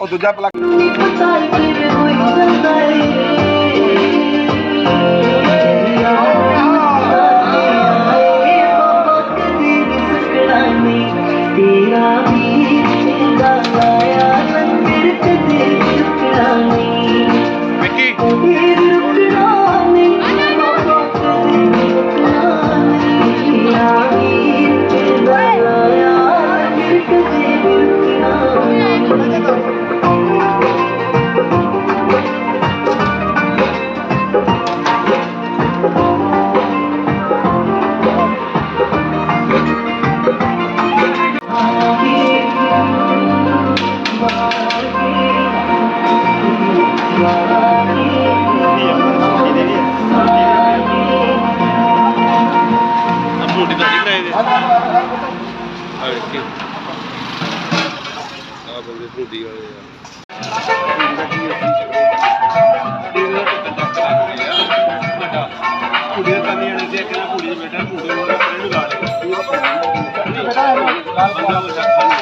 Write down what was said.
ਉਹ ਦੂਜਾ ਪਲੱਗ ਮੋਟੀ ਤਾਂ ਨਹੀਂ ਕਰਾਏ ਦੇ ਆ ਵੇਖੀ। ਆ ਬੰਦੇ ਝੂਟੀ ਵਾਲੇ ਆ ਕੁੜੀਆਂ ਕਰਨੀਆਂ ਨੇ ਜੇ ਕਿਹਨਾਂ ਕੁੜੀ ਦੇ ਬੇਟਾ ਕੁੜੀ ਨੂੰ ਆਪਣੇ ਨੂੰ ਲਾ ਲੈ ਬੰਦਾ ਉਹ